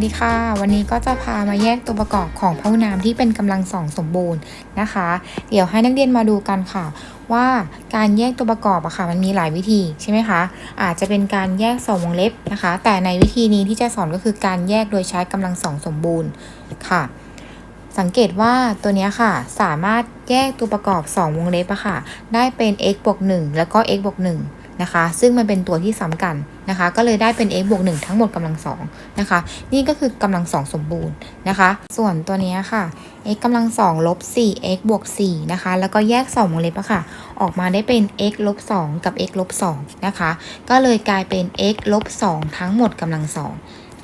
สดีค่ะ วันนี้ก็จะพามาแยกตัวประกอบของพหุนามที่เป็นกำลังสองสมบูรณ์นะคะ เดี๋ยวให้นักเรียนมาดูกันค่ะ ว่าการแยกตัวประกอบอะค่ะมันมีหลายวิธีใช่ไหมคะอาจจะเป็นการแยกสองวงเล็บนะคะ แต่ในวิธีนี้ที่จะสอนก็คือการแยกโดยใช้กำลังสองสมบูรณ์ค่ะ สังเกตว่าตัวนี้ค่ะ สามารถแยกตัวประกอบ 2 วงเล็บอะค่ะ ได้เป็น x บวก1แล้วก็ x บวก1 นะคะ ซึ่งมันเป็นตัวที่ซ้ำกันนะคะ ก็เลยได้เป็น x บวก1ทั้งหมดกำลังสองนะคะ นี่ก็คือกำลังสองสมบูรณ์นะคะ ส่วนตัวนี้ค่ะ x กำลังสองลบ4 x บวก4นะคะ แล้วก็แยก2วงเล็บอะค่ะ ออกมาได้เป็น x ลบ2กับ x ลบ2นะคะ ก็เลยกลายเป็น x ลบ2ทั้งหมดกำลังสอง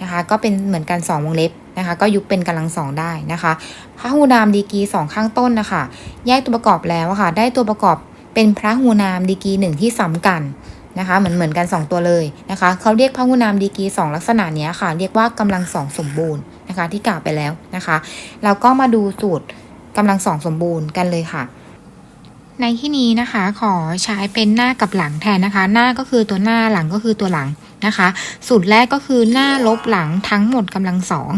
นะคะก็เป็นเหมือนกัน 2 วงเล็บนะคะ ก็ยุบเป็นกำลังสองได้นะคะพหูนามดีกีสองข้างต้นนะคะ แยกตัวประกอบแล้วค่ะ ได้ตัวประกอบเป็นพระหูนามดีกีหนึ่งที่ซ้ำกัน นะคะ เหมือนเหมือนกัน 2 ตัวเลยนะคะเขาเรียกพหุนามดีกรีสองลักษณะนี้ค่ะ เรียกว่ากำลังสองสมบูรณ์นะคะที่กล่าวไปแล้วนะคะ เราก็มาดูสูตรกำลังสองสมบูรณ์กันเลยค่ะ ในที่นี้นะคะขอใช้เป็นหน้ากับหลังแทนนะคะ หน้าก็คือตัวหน้าหลังก็คือตัวหลังนะคะสูตรแรกก็คือหน้าลบหลังทั้งหมดกำลังสอง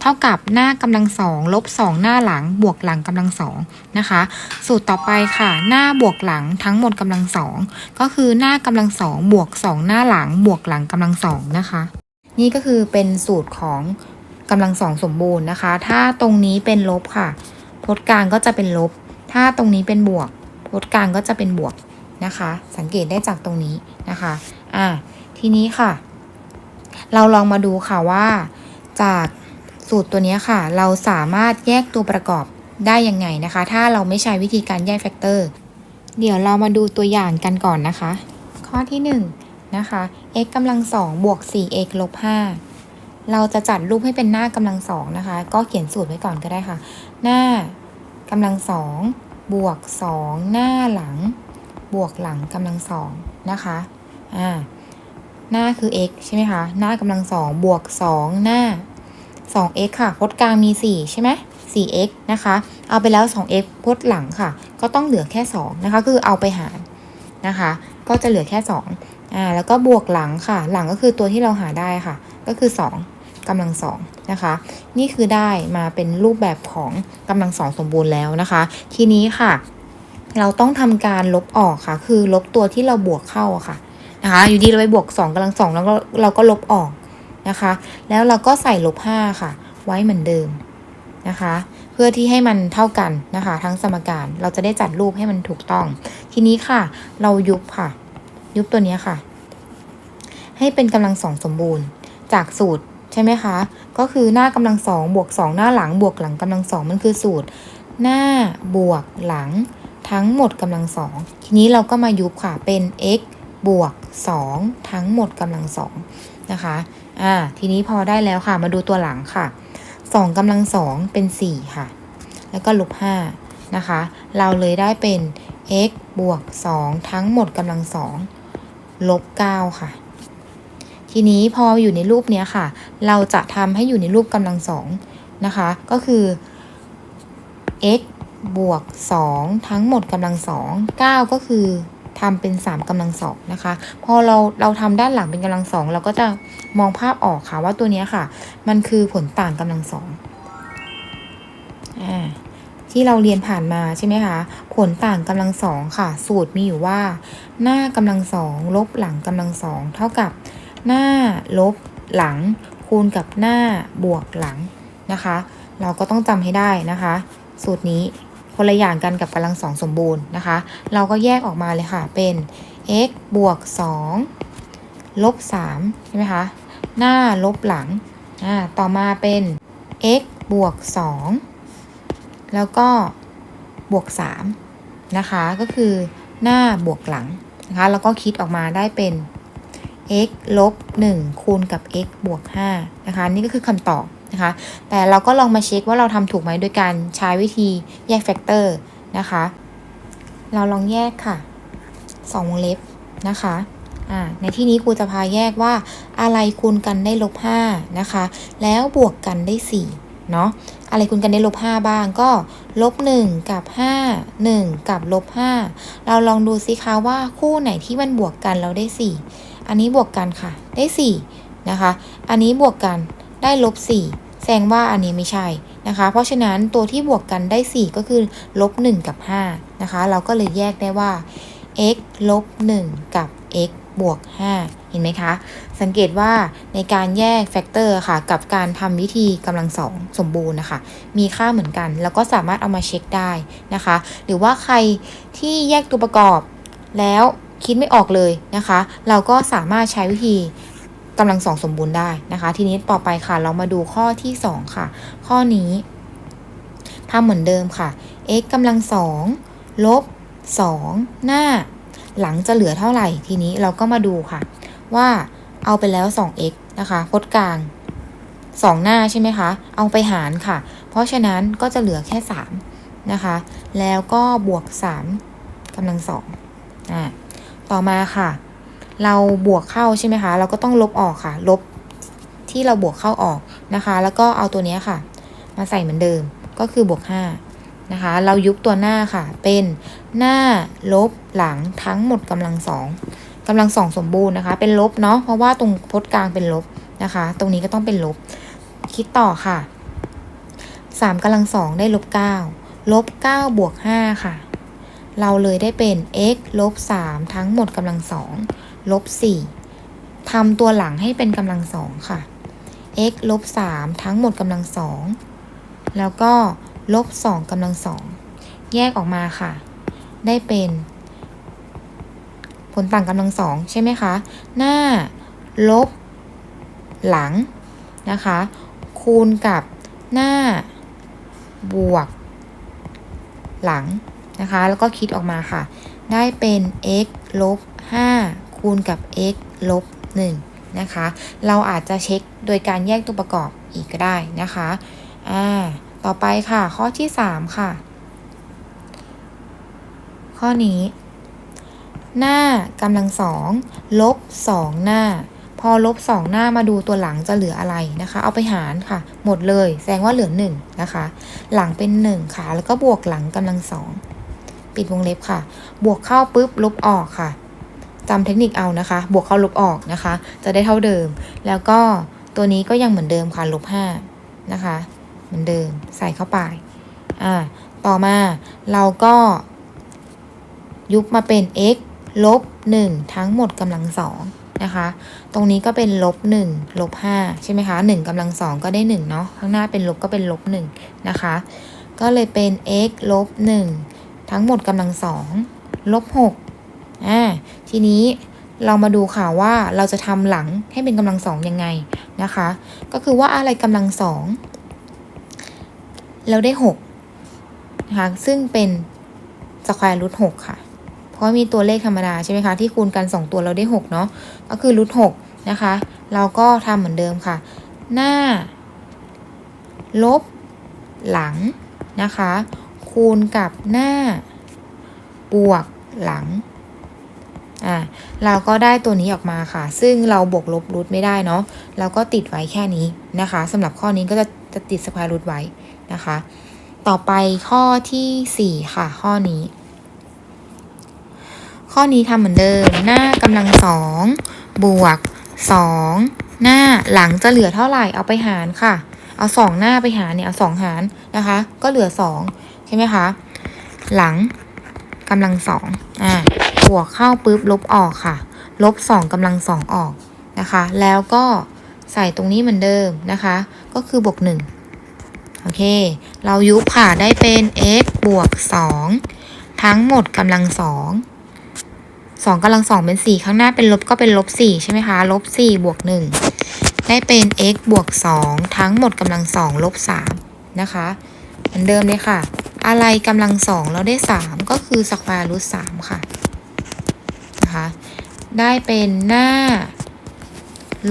เท่ากับหน้ากำลังสองลบสองหน้าหลังบวกหลังกำลังสองนะคะสูตรต่อไปค่ะ หน้าบวกหลังทั้งหมดกำลังสองก็คือหน้ากำลังสองบวกสองหน้าหลังบวกหลังกำลังสองนะคะ นี่ก็คือเป็นสูตรของกำลังสองสมบูรณ์นะคะ ถ้าตรงนี้เป็นลบค่ะพจน์กลางก็จะเป็นลบ ถ้าตรงนี้เป็นบวก พจน์กลางก็จะเป็นบวกนะคะ สังเกตได้จากตรงนี้นะคะอ่าทีนี้ค่ะ เราลองมาดูค่ะว่าจากสูตรตัวนี้ค่ะ เราสามารถแยกตัวประกอบได้ยังไงนะคะ ถ้าเราไม่ใช้วิธีการแยกแฟกเตอร์ เดี๋ยวเรามาดูตัวอย่างกันก่อนนะคะ ข้อที่1นงนะคะ x กำลังสองบวก 4x ลบ5เราจะจัดรูปให้เป็นหน้ากำลังสองนะคะ ก็เขียนสูตรไว้ก่อนก็ได้ค่ะ หน้ากำลังสอง บวก 2 หน้าหลัง บวกหลังกำลังสองนะคะอ่าหน้าคือ x ใช่ไหมคะ หน้ากำลังสองบวก 2 หน้า 2x ค่ะพจน์กลางมี 4 ใช่ไหม 4x นะคะ เอาไปแล้ว 2x พจน์หลังค่ะ ก็ต้องเหลือแค่ 2 นะคะ คือเอาไปหารนะคะ ก็จะเหลือแค่ 2อ่า แล้วก็บวกหลังค่ะ หลังก็คือตัวที่เราหาได้ค่ะ ก็คือ 2กำลังสอง นะคะ นี่คือได้มาเป็นรูปแบบของกำลังสองสมบูรณ์แล้วนะคะ ทีนี้ค่ะ เราต้องทำการลบออกค่ะ คือลบตัวที่เราบวกเข้าค่ะนะคะอยู่ดีเราไปบวก2กำลังสองแล้วก็เราก็ลบออกนะคะ แล้วเราก็ใส่ลบ5ค่ะ ไว้เหมือนเดิมนะคะ เพื่อที่ให้มันเท่ากันนะคะ ทั้งสมการเราจะได้จัดรูปให้มันถูกต้อง ทีนี้ค่ะ เรายุบค่ะ ยุบตัวนี้ค่ะ ให้เป็นกำลังสองสมบูรณ์ จากสูตร ช่ไหมคะ ก็คือหน้ากำลังสองบวกสองหน้าหลังบวกหลังกำลังสองมันคือสูตร หน้าบวกหลังทั้งหมดกำลังสองทีนี้เราก็มายุบค่ะเป็น x บวก 2 ทั้งหมดกำลังสองนะคะอ่าทีนี้พอได้แล้วค่ะมาดูตัวหลังค่ะ2กำลังสองเป็น4ค่ะ แล้วก็ลบ5นะคะ เราเลยได้เป็น x บวก 2 ทั้งหมดกำลังสองลบ9ค่ะ ทีนี้พออยู่ในรูปเนี้ยค่ะ เราจะทำให้อยู่ในรูปกำลังสองนะคะ ก็คือ x บวก 2 ทั้งหมดกำลังสอง9ก็คือทำเป็น 3กำลังสองนะคะ พอเราเราทำด้านหลังเป็นกำลังสองเราก็จะมองภาพออกค่ะว่าตัวเนี้ยค่ะ มันคือผลต่างกำลังสองอที่เราเรียนผ่านมาใช่ไหมคะ ผลต่างกำลังสองค่ะ สูตรมีอยู่ว่า หน้ากำลังสองลบหลังกำลังสองเท่ากับ หน้าลบหลัง คูณกับหน้าบวกหลังนะคะ เราก็ต้องจำให้ได้นะคะ สูตรนี้คนละอย่างกันกับกำลังสองสมบูรณ์นะคะ เราก็แยกออกมาเลยค่ะ เป็น x บวก 2 ลบ3ใช่ไหมคะ หน้าลบหลังอ่าต่อมาเป็น x บวก 2 แล้วก็บวก 3 นะคะ ก็คือหน้าบวกหลังนะคะ แล้วก็คิดออกมาได้เป็น x ลบ1คูณกับ x บวก5นะคะ นี่ก็คือคำตอบนะคะ แต่เราก็ลองมาเช็คว่าเราทำถูกไหมโดยการใช้วิธีแยกแฟกเตอร์นะคะ เราลองแยกค่ะ2วงเล็บนะคะอ่าในที่นี้ครูจะพาแยกว่าอะไรคูณกันได้ลบ5นะคะ แล้วบวกกันได้4เนาะอะไรคูณกันได้ลบ5บ้างก็ลบ1กับ 5 1 กับลบ5เราลองดูซิคะว่าคู่ไหนที่มันบวกกันเราได้ 4 อันนี้บวกกันค่ะ ได้ 4 นะคะ อันนี้บวกกันได้ลบ 4 แสดงว่าอันนี้ไม่ใช่นะคะ เพราะฉะนั้นตัวที่บวกกันได้ 4 ก็คือลบ 1 กับ 5 นะคะ เราก็เลยแยกได้ว่า x ลบ 1 กับ x บวก 5 เห็นไหมคะ สังเกตว่าในการแยกแฟกเตอร์ค่ะ กับการทำวิธีกำลังสองสมบูรณ์นะคะ มีค่าเหมือนกัน แล้วก็สามารถเอามาเช็คได้นะคะ หรือว่าใครที่แยกตัวประกอบแล้ว คิดไม่ออกเลยนะคะ เราก็สามารถใช้วิธีกำลังสองสมบูรณ์ได้นะคะ ทีนี้ต่อไปค่ะ เรามาดูข้อที่ 2 ค่ะ ข้อนี้ทำเหมือนเดิมค่ะ x กำลังสองลบ 2 หน้า หลังจะเหลือเท่าไหร่ ทีนี้เราก็มาดูค่ะ ว่าเอาไปแล้ว 2x นะคะพจน์กลาง 2 หน้าใช่ไหมคะ เอาไปหารค่ะ เพราะฉะนั้นก็จะเหลือแค่ 3 นะคะ แล้วก็บวก 3กำลังสองอ่า ต่อมาค่ะ เราบวกเข้าใช่ไหมคะ เราก็ต้องลบออกค่ะ ลบที่เราบวกเข้าออกนะคะ แล้วก็เอาตัวนี้ค่ะ มาใส่เหมือนเดิมก็คือบวก5นะคะ เรายุบตัวหน้าค่ะ เป็นหน้าลบหลังทั้งหมดกำลังสองกำลังสองสมบูรณ์นะคะ เป็นลบเนาะเพราะว่าตรงพจน์กลางเป็นลบนะคะ ตรงนี้ก็ต้องเป็นลบ คิดต่อค่ะ3กำลังสองได้ลบ9ลบ9บวก5ค่ะ เราเลยได้เป็น x ลบ3ทั้งหมดกำลังสองลบ4ทำตัวหลังให้เป็นกำลังสองค่ะ x ลบ3ทั้งหมดกำลังสองแล้วก็ลบ2กำลังสองแยกออกมาค่ะ ได้เป็น ผลต่างกำลังสองใช่ไหมคะ หน้า ลบ หลังนะคะ คูณกับหน้า บวก หลัง นะคะ แล้วก็คิดออกมาค่ะ ได้เป็น x ลบ5คูณกับ x ลบ1นะคะ เราอาจจะเช็คโดยการแยกตัวประกอบอีกก็ได้นะคะอ่าต่อไปค่ะ ข้อที่ 3 ค่ะ ข้อนี้ หน้ากำลังสองลบสองหน้า พอลบสองหน้ามาดูตัวหลังจะเหลืออะไรนะคะ เอาไปหารค่ะ หมดเลย แสดงว่าเหลือหนึ่งนะคะ หลังเป็นหนึ่งค่ะ แล้วก็บวกหลังกำลังสอง ปิดวงเล็บค่ะ บวกเข้าปุ๊บลบออกค่ะจำเทคนิคเอานะคะ บวกเข้าลบออกนะคะ จะได้เท่าเดิม แล้วก็ตัวนี้ก็ยังเหมือนเดิมค่ะลบห้านะคะ เหมือนเดิมใส่เข้าไปอ่าต่อมาเราก็ ยุบมาเป็น x ลบ1ทั้งหมดกำลังสองนะคะ ตรงนี้ก็เป็นลบ1ลบ5ใช่ไหมคะ1กำลังสองก็ได้1เนาะข้างหน้าเป็นลบก็เป็นลบ1นะคะ ก็เลยเป็น x ลบ1 ทั้งหมดกำลังสองลบ6อ่าทีนี้เรามาดูค่ะว่าเราจะทำหลังให้เป็นกำลังสองยังไงนะคะ ก็คือว่าอะไรกำลังสองเราได้6นะคะซึ่งเป็นสแควร์รูทหกค่ะ เพราะมีตัวเลขธรรมดาใช่ไหมคะ ที่คูณกัน 2 ตัวเราได้ 6 เนาะก็คือรูทหกนะคะ เราก็ทำเหมือนเดิมค่ะ หน้า ลบ หลังนะคะ คูณกับหน้า บวกหลังอ่าเราก็ได้ตัวนี้ออกมาค่ะ ซึ่งเราบวกลบรูทไม่ได้เนาะเราก็ติดไว้แค่นี้นะคะสำหรับข้อนี้ก็จะจะติดสแควร์รูทไว้นะคะ ต่อไปข้อที่4ค่ะ ข้อนี้ ข้อนี้ทำเหมือนเดิม หน้ากำลังสองบวกสองหน้าหลังจะเหลือเท่าไหร่เอาไปหารค่ะ เอาสองหน้าไปหารเนี่ยเอาสองหารนะคะ ก็เหลือสอง ใช่ไหมคะ หลังกำลังสองอ่าบวกเข้าปุ๊บลบออกค่ะ ลบสองกำลังสองออกนะคะ แล้วก็ใส่ตรงนี้เหมือนเดิมนะคะ ก็คือบวกหนึ่งโอเค เรายุบค่ะได้เป็น x บวกสองทั้งหมดกำลังสองสองกำลังสองเป็นสี่ข้างหน้าเป็นลบก็เป็นลบสี่ใช่ไหมคะลบสี่บวกหนึ่งได้เป็น x บวกสองทั้งหมดกำลังสองลบสามนะคะ เหมือนเดิมเลยค่ะ อะไรกำลังสองเราได้สามก็คือสแควร์รูทสามค่ะนะคะได้เป็นหน้า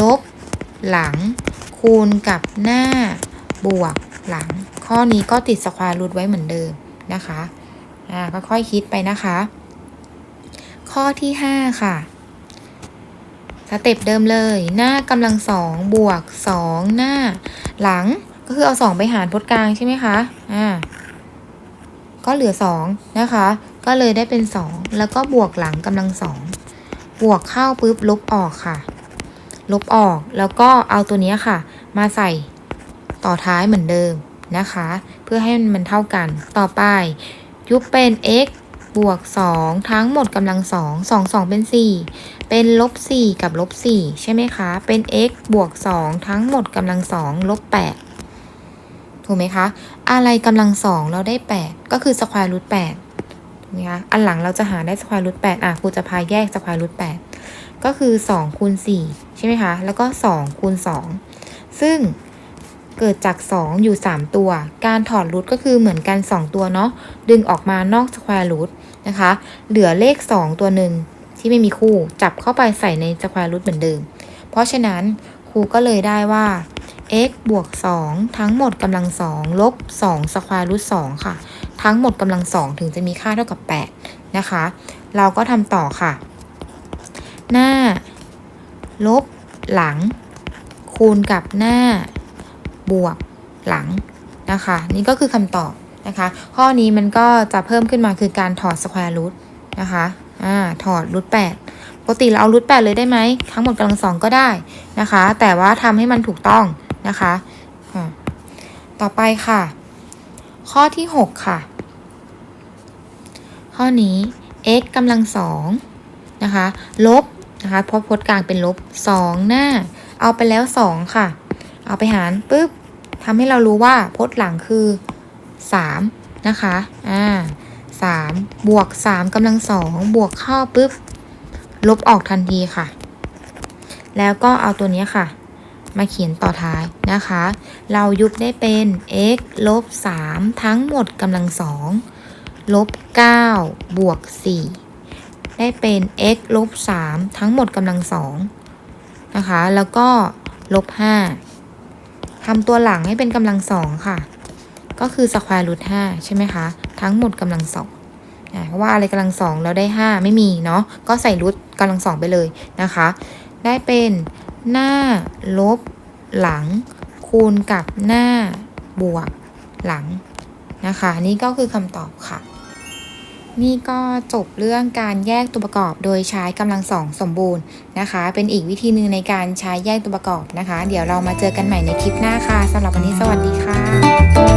ลบ หลัง คูณกับหน้า บวกหลัง ข้อนี้ก็ติดสแควร์รูทไว้เหมือนเดิมนะคะอ่าก็ค่อยคิดไปนะคะ ข้อที่ 5 ค่ะสเต็ปเดิมเลย หน้ากำลังสองบวกสองหน้า หลังก็คือเอาสองไปหารพจน์กลางใช่ไหมคะอ่า ก็เหลือสองนะคะ ก็เลยได้เป็นสองแล้วก็บวกหลังกำลังสองบวกเข้าปุ๊บลบออกค่ะ ลบออกแล้วก็เอาตัวนี้ค่ะ มาใส่ต่อท้ายเหมือนเดิมนะคะ เพื่อให้มันเท่ากัน ต่อไป ยุบเป็น x บวก 2 ทั้งหมดกำลัง 2 2 2 เป็น 4 เป็นลบ 4 กับลบ 4 ใช่ไหมคะ เป็น x บวก 2 ทั้งหมดกำลัง 2 ลบ 8 ถูกไหมคะ อะไรกำลัง2เราได้ 8 ก็คือสแควร์รูท8ถูกไหมคะอันหลังเราจะหาได้สแควร์รูท8อะครูจะพาแยกสแควร์รูท8ก็คือ2คูณ4ใช่ไหมคะ แล้วก็2คูณ2ซึ่งเกิดจาก 2 อยู่ 3 ตัว การถอดรูทก็คือเหมือนกัน 2 ตัวเนาะ ดึงออกมานอกสแควร์รูทนะคะ เหลือเลข 2 ตัวหนึ่งที่ไม่มีคู่ จับเข้าไปใส่ในสแควร์รูทเหมือนเดิม เพราะฉะนั้นครูก็เลยได้ว่า x บวก 2 ทั้งหมดกำลัง2ลบ2สแควร์รูท2ค่ะ ทั้งหมดกำลัง2ถึงจะมีค่าเท่ากับ 8 นะคะ เราก็ทำต่อค่ะ หน้า ลบ หลัง คูณกับหน้า บวก หลัง นะคะ นี่ก็คือคำตอบนะคะ ข้อนี้มันก็จะเพิ่มขึ้นมาคือการถอดสแควร์รูทนะคะอ่าถอดรูทแปดปกติเราเอารูทแปดเลยได้ไหม ทั้งหมดกำลังสองก็ได้นะคะ แต่ว่าทำให้มันถูกต้อง นะคะต่อไปค่ะ ข้อที่ 6 ค่ะ ข้อนี้ x กำลังสองนะคะ ลบนะคะเพราะพจน์กลางเป็นลบ 2 หน้า เอาไปแล้ว 2 ค่ะ เอาไปหารปุ๊บทำให้เรารู้ว่าพจน์หลังคือ 3 นะคะ อ่าสามบวก3กำลังสองบวกเข้าปุ๊บ ลบออกทันทีค่ะ แล้วก็เอาตัวนี้ค่ะ มาเขียนต่อท้ายนะคะ เรายุบได้เป็น x ลบ 3 ทั้งหมดกำลังสองลบ 9 บวก 4 ได้เป็น x ลบ 3 ทั้งหมดกำลังสองนะคะ แล้วก็ลบ 5ทำตัวหลังให้เป็นกำลังสองค่ะ ก็คือสแควร์รูท5ใช่ไหมคะ ทั้งหมดกำลังสองเพราะว่าอะไรกำลังสองเราได้ 5 ไม่มีเนาะ ก็ใส่รูทกำลังสองไปเลยนะคะ ได้เป็น หน้า ลบ หลัง คูณกับหน้า บวก หลัง นะคะ นี่ก็คือคำตอบค่ะ นี่ก็จบเรื่องการแยกตัวประกอบโดยใช้กำลังสองสมบูรณ์นะคะ เป็นอีกวิธีหนึ่งในการใช้แยกตัวประกอบนะคะ เดี๋ยวเรามาเจอกันใหม่ในคลิปหน้าค่ะสำหรับวันนี้สวัสดีค่ะ